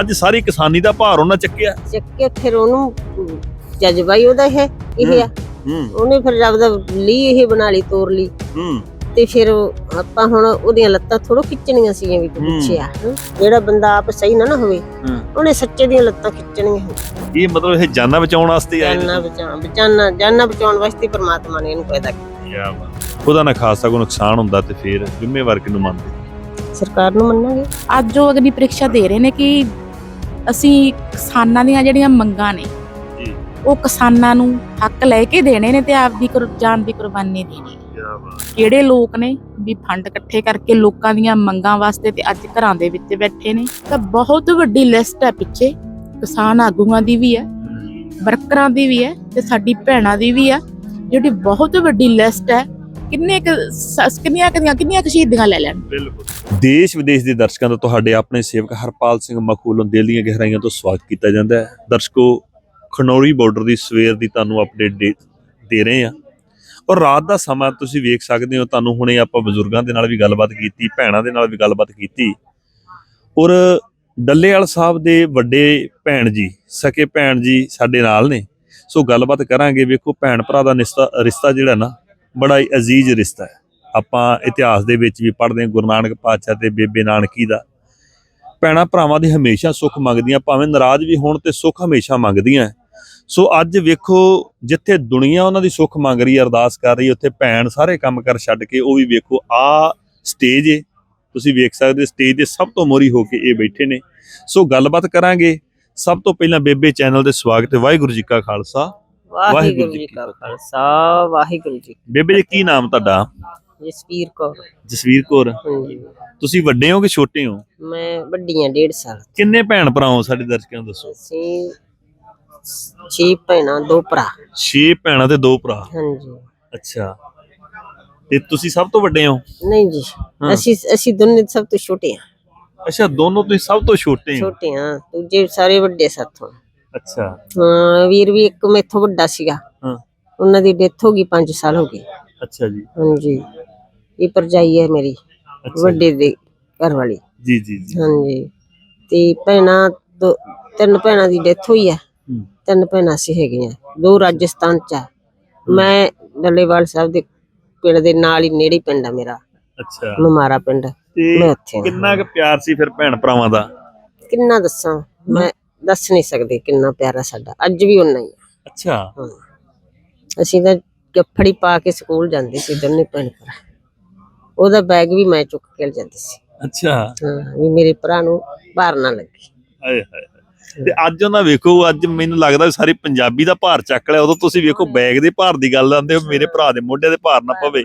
ਅੱਜ ਸਾਰੀ ਕਿਸਾਨੀ ਦਾ ਭਾਰ ਉਹਨਾਂ ਚੱਕਿਆ। ਚੱਕੇ ਫਿਰ ਉਹਨੂੰ ਜਜ਼ਬਾ ਹੀ ਉਹਦਾ ਹੈ ਇਹ ਆ। ਹੂੰ। ਉਹਨੇ ਫਿਰ ਜਦ ਦਾ ਲਈ ਇਹ ਬਣਾ ਲਈ ਤੋਰ ਲਈ। ਹੂੰ। ਤੇ ਫਿਰ ਆਪਾਂ ਹੁਣ ਉਹਦੀਆਂ ਲੱਤਾਂ ਥੋੜੋ ਖਿੱਚਣੀਆਂ ਸੀਗੀਆਂ ਵੀ। ਪਿੱਛੇ ਆ। ਜਿਹੜਾ ਬੰਦਾ ਆਪ ਸਹੀ ਨਾ ਨਾ ਹੋਵੇ ਹੂੰ। ਉਹਨੇ ਸੱਚੇ ਦੀਆਂ ਲੱਤਾਂ ਖਿੱਚਣੀਆਂ ਇਹ ਮਤਲਬ ਇਹ ਜਾਨਾਂ ਬਚਾਉਣ ਵਾਸਤੇ ਆਏ ਨੇ ਜਾਨਾਂ ਬਚਾਉਣ ਬਚਾਨਾ ਜਾਨਾਂ ਬਚਾਉਣ ਵਾਸਤੇ ਪਰਮਾਤਮਾ ਨੇ ਇਹਨੂੰ ਪੈਦਾ ਕੀਤਾ। ਉਹਦਾ ਨਾ ਖਾਸਾ ਕੋਈ ਨੁਕਸਾਨ ਹੁੰਦਾ ਤੇ ਫਿਰ ਜ਼ਿੰਮੇਵਾਰ ਕਿਹਨੂੰ ਮੰਨਦੇ? ਸਰਕਾਰ ਨੂੰ ਮੰਨਾਂਗੇ। ਅੱਜ ਉਹ ਅਗਨੀ ਪ੍ਰੀਖਿਆ ਦੇ ਰਹੇ ਨੇ ਕਿ ਅਸੀਂ ਕਿਸਾਨਾਂ ਦੀਆਂ ਜਿਹੜੀਆਂ ਮੰਗਾਂ ਨੇ ਜੀ। ਉਹ ਕਿਸਾਨਾਂ ਨੂੰ ਹੱਕ ਲੈ ਕੇ ਦੇਣੇ ਨੇ ਤੇ ਆਪਦੀ ਜਾਨ ਦੀ ਕੁਰਬਾਨੀ ਦੇਣੀ ਕਿਹੜੇ ਲੋਕ ਨੇ ਵੀ ਫੰਡ ਇਕੱਠੇ ਕਰਕੇ ਲੋਕਾਂ ਦੀਆਂ ਮੰਗਾਂ ਵਾਸਤੇ ਤੇ ਅੱਜ ਘਰਾਂ ਦੇ ਵਿੱਚ ਬੈਠੇ ਨੇ? ਤਾਂ ਬਹੁਤ ਵੱਡੀ ਲਿਸਟ ਹੈ ਪਿੱਛੇ। ਕਿਸਾਨ ਆਗੂਆਂ ਦੀ ਵੀ ਹੈ ਵਰਕਰਾਂ ਦੀ ਵੀ ਹੈ ਤੇ ਸਾਡੀ ਭੈਣਾਂ ਦੀ ਵੀ ਹੈ। ਜਿਹੜੀ ਬਹੁਤ ਵੱਡੀ ਲਿਸਟ ਹੈ ਕਿੰਨੇ ਕੁ ਸ- ਕਿੰਨੀਆਂ ਕਿੰਨੀਆਂ ਕਿੰਨੀਆਂ ਕੁ ਸ਼ਹੀਦੀਆਂ ਲੈ ਲੈਣ? ਬਿਲਕੁਲ। ਦੇਸ਼ ਵਿਦੇਸ਼ ਦੇ ਦਰਸ਼ਕਾਂ ਦਾ ਤੁਹਾਡੇ ਆਪਣੇ ਸੇਵਕ ਹਰਪਾਲ ਸਿੰਘ ਮਖੂਲੋਂ ਦਿਲ ਦੀਆਂ ਗਹਿਰਾਈਆਂ ਤੋਂ ਸਵਾਗਤ ਕੀਤਾ ਜਾਂਦਾ ਹੈ। ਦਰਸ਼ਕੋ, ਖਨੌਰੀ ਬਾਰਡਰ ਦੀ ਸਵੇਰ ਦੀ ਤੁਹਾਨੂੰ ਅਪਡੇਟ ਦੇ ਦੇ ਰਹੇ ਹਾਂ। ਔਰ ਰਾਤ ਦਾ ਸਮਾਂ ਤੁਸੀਂ ਵੇਖ ਸਕਦੇ ਹੋ, ਤੁਹਾਨੂੰ ਹੁਣੇ ਆਪਾਂ ਬਜ਼ੁਰਗਾਂ ਦੇ ਨਾਲ ਵੀ ਗੱਲਬਾਤ ਕੀਤੀ, ਭੈਣਾਂ ਦੇ ਨਾਲ ਵੀ ਗੱਲਬਾਤ ਕੀਤੀ। ਔਰ ਡੱਲੇਵਾਲ ਸਾਹਿਬ ਦੇ ਵੱਡੇ ਭੈਣ ਜੀ, ਸਕੇ ਭੈਣ ਜੀ ਸਾਡੇ ਨਾਲ ਨੇ। ਸੋ ਗੱਲਬਾਤ ਕਰਾਂਗੇ, ਵੇਖੋ ਭੈਣ ਭਰਾ ਦਾ ਰਿਸ਼ਤਾ ਰਿਸ਼ਤਾ ਜਿਹੜਾ ਨਾ ਬੜਾ ਹੀ ਅਜ਼ੀਜ਼ ਰਿਸ਼ਤਾ ਹੈ। ਆਪਾਂ ਇਤਿਹਾਸ ਦੇ ਵਿੱਚ ਵੀ ਪੜ੍ਹਦੇ ਹਾਂ, ਗੁਰੂ ਨਾਨਕ ਪਾਤਸ਼ਾਹ ਤੇ ਬੇਬੇ ਨਾਨਕੀ ਦਾ। ਭੈਣਾਂ, ਭਰਾਵਾਂ ਦੇ ਹਮੇਸ਼ਾ ਸੁੱਖ ਮੰਗਦੀਆਂ, ਭਾਵੇਂ ਨਾਰਾਜ਼ ਵੀ ਹੋਣ ਤੇ ਸੁੱਖ ਹਮੇਸ਼ਾ ਮੰਗਦੀਆਂ ਸੋ ਅੱਜ ਵੇਖੋ, ਜਿੱਥੇ ਦੁਨੀਆ ਉਹਨਾਂ ਦੀ ਸੁੱਖ ਮੰਗ ਰਹੀ ਹੈ, ਅਰਦਾਸ ਕਰ ਰਹੀ ਹੈ, ਉੱਥੇ ਭੈਣ ਸਾਰੇ ਕੰਮ ਕਰ ਛੱਡ ਕੇ ਉਹ ਵੀ ਵੇਖੋ, ਆ ਸਟੇਜ ਏ। ਤੁਸੀਂ ਵੇਖ ਸਕਦੇ ਸਟੇਜ ਦੇ ਸਭ ਤੋਂ ਮੋਰੀ ਹੋ ਕੇ ਇਹ ਬੈਠੇ ਨੇ। ਸੋ ਗੱਲਬਾਤ ਕਰਾਂਗੇ। ਸਭ ਤੋਂ ਪਹਿਲਾਂ ਬੇਬੇ ਚੈਨਲ ਤੇ ਸਵਾਗਤ ਹੈ, ਵਾਹਿਗੁਰੂ ਜੀ ਕਾ ਖਾਲਸਾ। ਵਾਹਿਗੁਰੂ ਜੀ ਕਾ ਖਾਲਸਾ ਵਾਹਿਗੁਰੂ ਜੀ ਬੇਬੇ ਜੀ ਕੀ ਨਾਮ ਤੁਹਾਡਾ? ਜਸਵੀਰ ਕੌਰ। ਜਸਵੀਰ ਕੌਰ। ਹਾਂਜੀ। ਤੁਸੀਂ ਵੱਡੇ ਹੋ ਕਿ ਛੋਟੇ ਹੋ? ਮੈਂ ਵੱਡੀਆਂ ਡੇਢ ਸਾਲ। ਕਿੰਨੇ ਭੈਣ ਭਰਾ ਹੋ ਸਾਡੇ ਦਰਸ਼ਕਾਂ ਨੂੰ ਦੱਸੋ? ਅਸੀਂ ਛੇ ਭੈਣਾਂ ਦੋ ਭਰਾ। 6 ਭੈਣਾਂ ਤੇ ਦੋ ਭਰਾ। ਹਾਂਜੀ। ਅੱਛਾ। ਤੇ ਤੁਸੀਂ ਸਭ ਤੋਂ ਵੱਡੇ ਹੋ? ਨਹੀਂ ਜੀ। ਅਸੀਂ ਅਸੀਂ ਦੋਨੇ ਸਭ ਤੋਂ ਛੋਟੇ ਹਾਂ। ਅੱਛਾ ਦੋਨੋਂ ਤੁਸੀਂ ਸਭ ਤੋਂ ਛੋਟੇ ਹੋ? ਛੋਟੇ ਹਾਂ ਦੂਜੇ ਸਾਰੇ ਵੱਡੇ ਸਾਥੋਂ। ਅੱਛਾ। ਹਾਂ ਵੀਰ ਵੀ ਇੱਕ ਮੇਥੋਂ ਵੱਡਾ ਸੀਗਾ। ਹਾਂ। ਉਹਨਾਂ ਦੀ ਡੈਥ ਹੋ ਗਈ 5 ਸਾਲ ਹੋ ਗਏ। ਅੱਛਾ ਜੀ। ਹਾਂਜੀ। ਇਹ ਪਰਜਾਈ ਹੈ ਮੇਰੀ ਅੱਛਾ ਵੱਡੇ ਦੇ ਘਰ ਵਾਲੀ। ਜੀ ਜੀ ਜੀ। ਹਾਂਜੀ। ਤੇ ਭੈਣਾਂ ਤਿੰਨ ਭੈਣਾਂ ਦੀ ਡੈਥ ਹੋਈ ਹੈ। ਤਿੰਨ ਭੈਣਾਂ ਅਸੀਂ ਹੈਗੀਆਂ। ਦੋ ਰਾਜਸਥਾਨ ਚ ਆ। ਮੈਂ ਡੱਲੇਵਾਲ ਸਾਹਿਬ ਦੇ ਪਿੰਡ ਦੇ ਨਾਲ ਹੀ ਨੇੜੇ ਹੀ ਪਿੰਡ ਆ ਮੇਰਾ। ਅੱਛਾ। ਮਮਾਰਾ ਪਿੰਡ। ਮੈਂ ਤੇ ਉੱਥੇ। ਕਿੰਨਾ ਕੁ ਪਿਆਰ ਸੀ ਫਿਰ ਭੈਣ ਭਰਾਵਾਂ ਦਾ? ਕਿੰਨਾ ਦੱਸਾਂ? ਮੈਂ ਦੱਸ ਨਹੀਂ ਸਕਦੀ ਕਿੰਨਾ ਪਿਆਰਾ ਸਾਡਾ ਅੱਜ ਵੀ ਉਨਾ ਹੀ ਆ। ਅੱਛਾ। ਹਾਂ। ਅਸੀਂ ਤਾਂ ਗੱਫੜੀ ਪਾ ਕੇ ਸਕੂਲ ਜਾਂਦੇ ਸੀ ਦੋਨੇ ਭੈਣ ਭਰਾ। ਉਹਦਾ ਬੈਗ ਵੀ ਮੈਂ ਚੁੱਕ ਕੇ ਜਾਂਦੀ ਸੀ। ਅੱਛਾ। ਹਾਂ ਵੀ ਮੇਰੇ ਭਰਾ ਨੂੰ ਭਾਰ ਨਾ ਲੱਗੇ। ਹਾਏ ਹਾਏ ਹਾਏ। ਤੇ ਅੱਜ ਉਹਨਾਂ ਵੇਖੋ ਅੱਜ ਮੈਨੂੰ ਲੱਗਦਾ ਵੀ ਸਾਰੀ ਪੰਜਾਬੀ ਦਾ ਭਾਰ ਚੱਕ ਲਿਆ ਉਦੋਂ ਤੁਸੀਂ ਵੇਖੋ ਬੈਗ ਦੇ ਭਾਰ ਦੀ ਗੱਲ ਆਂਦੇ ਹੋ ਮੇਰੇ ਭਰਾ ਦੇ ਮੋਢੇ ਤੇ ਭਾਰ ਨਾ ਪਵੇ।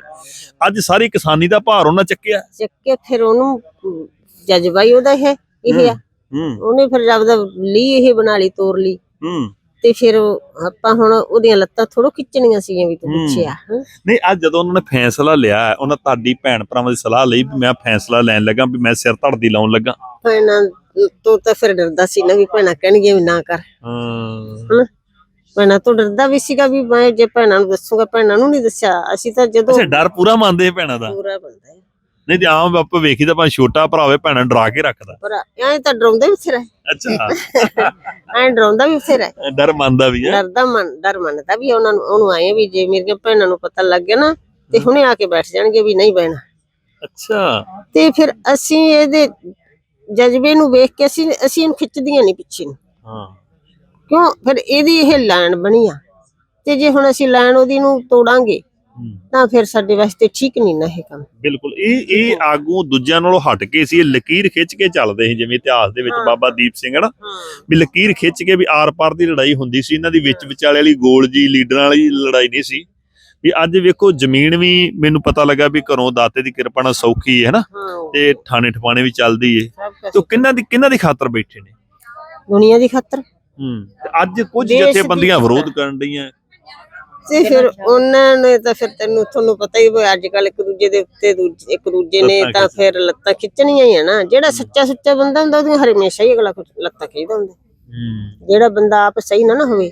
ਅੱਜ ਸਾਰੀ ਕਿਸਾਨੀ ਦਾ ਭਾਰ ਉਹਨਾਂ ਚੱਕਿਆ। ਚੱਕੇ ਫਿਰ ਉਹਨੂੰ ਅਮ, ਜਜ਼ਬਾ ਹੀ ਉਹਦਾ ਹੈ ਇਹ ਆ। ਹੂੰ ਉਹਨੇ ਫਿਰ ਜਦ ਦਾ ਲਈ ਇਹ ਬਣਾ ਲਈ ਤੋਰ ਲਈ। ਤੇ ਫਿਰ ਆਪਾਂ ਹੁਣ ਉਹਦੀਆਂ ਲੱਤਾਂ ਥੋੜੋ ਖਿੱਚਣੀਆਂ ਸੀਗੀਆਂ ਵੀ ਤੂੰ ਹੂੰ। ਪਿੱਛੇ ਆ ਹੈਂ। ਨਹੀਂ ਅੱਜ ਜਦੋਂ ਉਹਨਾਂ ਨੇ ਫੈਸਲਾ ਲਿਆ ਉਹਨਾਂ ਤੁਹਾਡੀ ਭੈਣ ਭਰਾਵਾਂ ਦੀ ਸਲਾਹ ਲਈ ਵੀ ਮੈਂ ਫੈਸਲਾ ਲੈਣ ਲੱਗਾ ਵੀ ਮੈਂ ਸਿਰ ਧੜਦੀ ਲਾਉਣ ਲੱਗਾ। ਭੈਣਾਂ ਤੋਂ ਤਾਂ ਫਿਰ ਡਰਦਾ ਸੀ ਨਾ ਵੀ ਭੈਣਾਂ ਕਹਿਣਗੀਆਂ ਵੀ ਨਾ ਕਰ। ਹਾਂ। ਭੈਣਾਂ ਤੋਂ ਡਰਦਾ ਵੀ ਸੀਗਾ ਵੀ ਮੈਂ ਜੇ ਭੈਣਾਂ ਨੂੰ ਦੱਸੂਗਾ ਭੈਣਾਂ ਨੂੰ ਨਹੀਂ ਦੱਸਿਆ। ਅਸੀਂ ਤਾਂ ਜਦੋਂ ਅੱਛਾ ਡਰ ਪੂਰਾ ਮੰਨਦੇ ਭੈਣਾਂ ਦਾ। ਪੂਰਾ ਹੈ ਨਹੀਂ ਤੇ ਆਮ ਆਪਾਂ ਵੇਖੀ ਤਾਂ ਭਾਵੇਂ ਛੋਟਾ ਭਰਾ ਹੋਵੇ ਭੈਣਾਂ ਡਰਾ ਕੇ ਰੱਖਦਾ। ਪਰ ਐਂ ਤਾਂ ਡਰਾਉਂਦਾ ਵੀ ਫਿਰ ਅੱਛਾ। ਐਂ ਡਰਾਉਂਦਾ ਵੀ ਫਿਰ ਡਰ ਮੰਨਦਾ ਵੀ ਹੈ। ਡਰਦਾ ਮਨ ਡਰ ਮੰਨਦਾ ਵੀ ਉਹਨਾਂ ਨੂੰ ਉਹਨੂੰ ਆਏ ਵੀ ਜੇ ਮੇਰੀਆਂ ਭੈਣਾਂ ਨੂੰ ਪਤਾ ਲੱਗ ਗਿਆ ਨਾ ਤੇ ਹੁਣੇ ਆ ਕੇ ਬੈਠ ਜਾਣਗੇ ਵੀ ਨਹੀਂ ਬਹਿਣਾ। ਅੱਛਾ। ਤੇ ਫਿਰ ਅਸੀਂ ਇਹਦੇ ਜਜ਼ਬੇ ਨੂੰ ਵੇਖ ਕੇ ਅਸੀਂ ਅਸੀਂ ਇਹਨੂੰ ਖਿੱਚਦੀਆਂ ਨਹੀਂ ਪਿੱਛੇ ਨੂੰ। ਹਾਂ। ਕਿਉਂ? ਫਿਰ ਇਹਦੀ ਇਹ ਲਾਈਨ ਬਣੀ ਆ। ਤੇ ਜੇ ਹੁਣ ਅਸੀਂ ਲਾਈਨ ਉਹਦੀ ਨੂੰ ਤੋੜਾਂਗੇ। ਤਾਂ ਫਿਰ ਸਾਡੇ ਵਾਸਤੇ ਠੀਕ ਨਹੀਂ ਨਾ ਇਹ ਕੰਮ। ਬਿਲਕੁਲ ਇਹ ਇਹ ਆਗੂ ਦੂਜਿਆਂ ਨਾਲੋਂ ਹਟ ਕੇ ਸੀ ਇਹ ਲਕੀਰ ਖਿੱਚ ਕੇ ਚੱਲਦੇ ਸੀ ਜਿਵੇਂ ਇਤਿਹਾਸ ਦੇ ਵਿੱਚ। ਬਾਬਾ ਦੀਪ ਸਿੰਘ ਹੈ ਨਾ ਹਾਂ। ਵੀ ਲਕੀਰ ਖਿੱਚ ਕੇ ਵੀ ਆਰ-ਪਾਰ ਦੀ ਲੜਾਈ ਹੁੰਦੀ ਸੀ ਇਹਨਾਂ ਦੀ ਵਿੱਚ ਵਿਚਾਲੇ ਵਾਲੀ ਗੋਲ ਜੀ ਲੀਡਰਾਂ ਵਾਲੀ ਲੜਾਈ ਨਹੀਂ ਸੀ। ਵੀ ਅੱਜ ਵੇਖੋ ਜ਼ਮੀਨ ਵੀ ਮੈਨੂੰ ਪਤਾ ਲੱਗਾ ਵੀ ਘਰੋਂ ਦਾਤੇ ਦੀ ਕਿਰਪਾ ਨਾਲ ਸੌਖੀ ਹੈ ਨਾ ਤੇ ਥਾਣੇ ਠਪਾਣੇ ਵੀ ਚੱਲਦੀ ਏ। ਤੇ ਕਿੰਨਾਂ ਦੀ ਕਿੰਨਾਂ ਦੀ ਖਾਤਰ ਬੈਠੇ ਨੇ? ਦੁਨੀਆ ਦੀ ਖਾਤਰ। ਹੂੰ ਅੱਜ ਕੁਝ ਜਥੇਬੰਦੀਆਂ। ਵਿਰੋਧ ਕਰਨ ਡਈਆਂ। ਤੇ ਫਿਰ ਉਹਨਾਂ ਨੇ ਤਾਂ ਫਿਰ ਤੈਨੂੰ ਤੁਹਾਨੂੰ ਪਤਾ ਹੀ ਵੀ ਅੱਜ ਕੱਲ ਇੱਕ ਦੂਜੇ ਦੇ ਉੱਤੇ ਦੂਜੇ ਇੱਕ ਦੂਜੇ ਨੇ ਤਾਂ ਫਿਰ ਲੱਤਾਂ ਖਿੱਚਣੀਆਂ ਹੀ ਆ ਨਾ। ਜਿਹੜਾ ਸੱਚਾ ਸੁੱਚਾ ਬੰਦਾ ਹੁੰਦਾ ਉਹਦੀਆਂ ਹਮੇਸ਼ਾ ਹੀ ਅਗਲਾ ਲੱਤਾਂ ਖਿੱਚਦਾ ਹੁੰਦਾ। ਹੂੰ। ਜਿਹੜਾ ਬੰਦਾ ਆਪ ਸਹੀ ਨਾ ਨਾ ਹੋਵੇ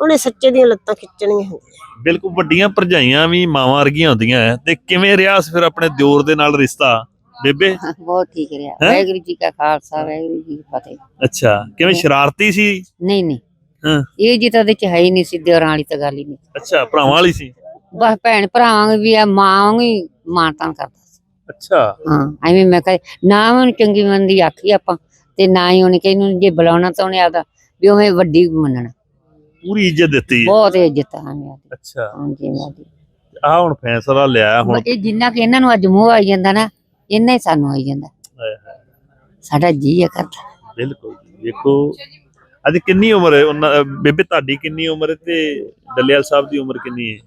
ਉਹਨੇ ਸੱਚੇ ਦੀਆਂ ਲੱਤਾਂ ਖਿੱਚਣੀਆਂ ਹੁੰਦੀਆਂ। ਬਿਲਕੁਲ ਵੱਡੀਆਂ ਭਰਜਾਈਆਂ ਵੀ ਮਾਵਾਂ ਵਰਗੀਆਂ ਹੁੰਦੀਆਂ ਐ। ਤੇ ਕਿਵੇਂ ਰਿਹਾ ਫਿਰ ਆਪਣੇ ਦਿਓਰ ਦੇ ਨਾਲ ਰਿਸ਼ਤਾ? ਬੇਬੇ? ਬਹੁਤ ਠੀਕ ਰਿਹਾ? ਵਾਹਿਗੁਰੂ ਜੀ ਕਾ ਖਾਲਸਾ ਵਾਹਿਗੁਰੂ ਜੀ ਕੀ ਫਤਿਹ। ਅੱਛਾ। ਕਿਵੇਂ ਸ਼ਰਾਰਤੀ ਸੀ? ਨਹੀਂ ਨਹੀਂ। ਹਾਂ। ਇਹ ਜੀ ਤਾਂ ਉਹਦੇ ਚ ਹੈ ਹੀ ਨਹੀਂ ਸੀ ਦਿਓਰਾਂ ਵਾਲੀ ਤਾਂ ਗੱਲ ਹੀ ਨਹੀਂ। ਅੱਛਾ ਭਰਾਵਾਂ ਵਾਲੀ ਸੀ? ਬਸ ਭੈਣ ਭਰਾਵਾਂ ਵੀ ਆ ਮਾਂ ਵਾਂਗੂ ਹੀ ਮਾਨਤਾਨ ਕਰਦਾ ਸੀ। ਅੱਛਾ। ਹਾਂ ਐਵੇਂ ਮੈਂ ਕਹੇ ਨਾ ਉਹਨੂੰ ਚੰਗੀ ਮੰਦੀ ਆਖੀ ਆਪਾਂ ਤੇ ਨਾ ਹੀ ਉਹਨੇ ਕਿਹਨੂੰ ਜੇ ਬੁਲਾਉਣਾ ਤਾਂ ਉਹਨੇ ਆਦਾ ਵੀ ਉਵੇਂ ਵੱਡੀ ਮੰਨਣਾ। ਪੂਰੀ ਇੱਜ਼ਤ ਦਿੱਤੀ। ਬਹੁਤ ਇੱਜ਼ਤ ਆ ਮੇਰੀ ਅੱਛਾ। ਹਾਂਜੀ ਮੇਰੀ ਆ ਹੁਣ ਫੈਸਲਾ ਲਿਆ ਹੁਣ ਇਹ ਜਿੰਨਾ ਕਿ ਇਹਨਾਂ ਨੂੰ ਅੱਜ ਮੋਹ ਆਈ ਜਾਂਦਾ ਨਾ ਇੰਨਾ ਹੀ ਸਾਨੂੰ ਆਈ ਜਾਂਦਾ। ਹਾਏ ਹਾਏ, ਸਾਡਾ ਜੀ ਆ ਕਰਦਾ ਬਿਲਕੁਲ। ਦੇਖੋ ਅੱਜ ਕਿੰਨੀ ਉਮਰ ਹੈ? ਉਹਨਾਂ ਬੇਬੇ ਤੁਹਾਡੀ ਕਿੰਨੀ ਉਮਰ ਹੈ ਤੇ ਡੱਲੇਵਾਲ ਸਾਹਿਬ ਦੀ ਉਮਰ ਕਿੰਨੀ ਹੈ?